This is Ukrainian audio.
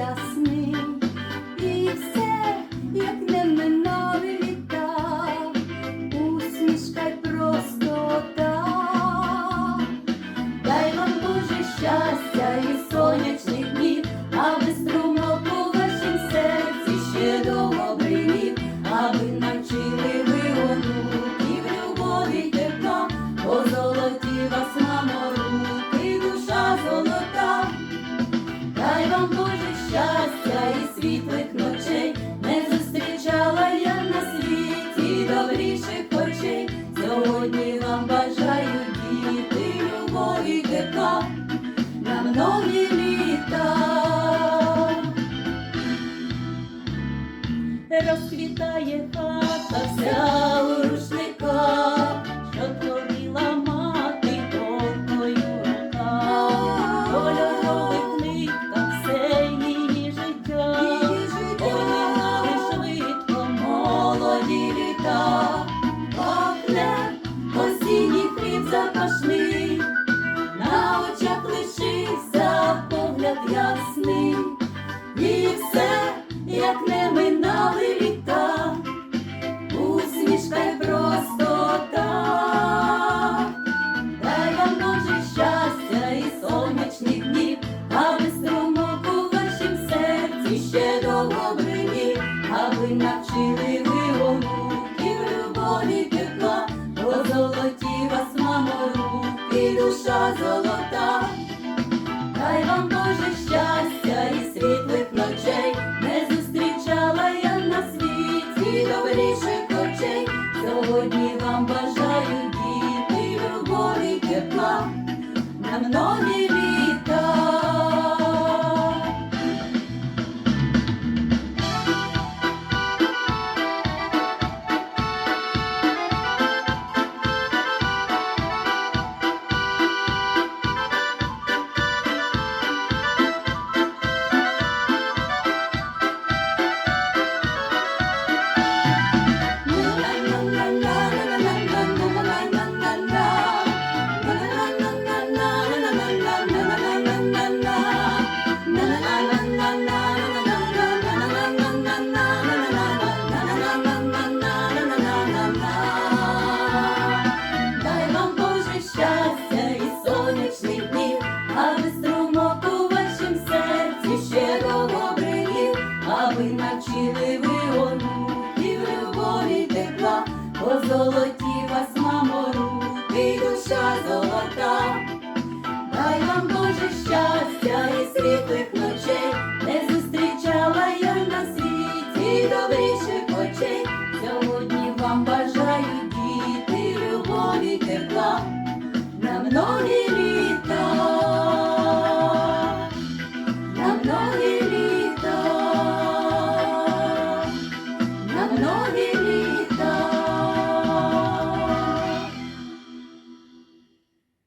やす。розквітає хата вся. redondo. бачили і в любові тепла, позолоті вас, мамо, руки, душа золота, дай вам Боже щастя і світлих.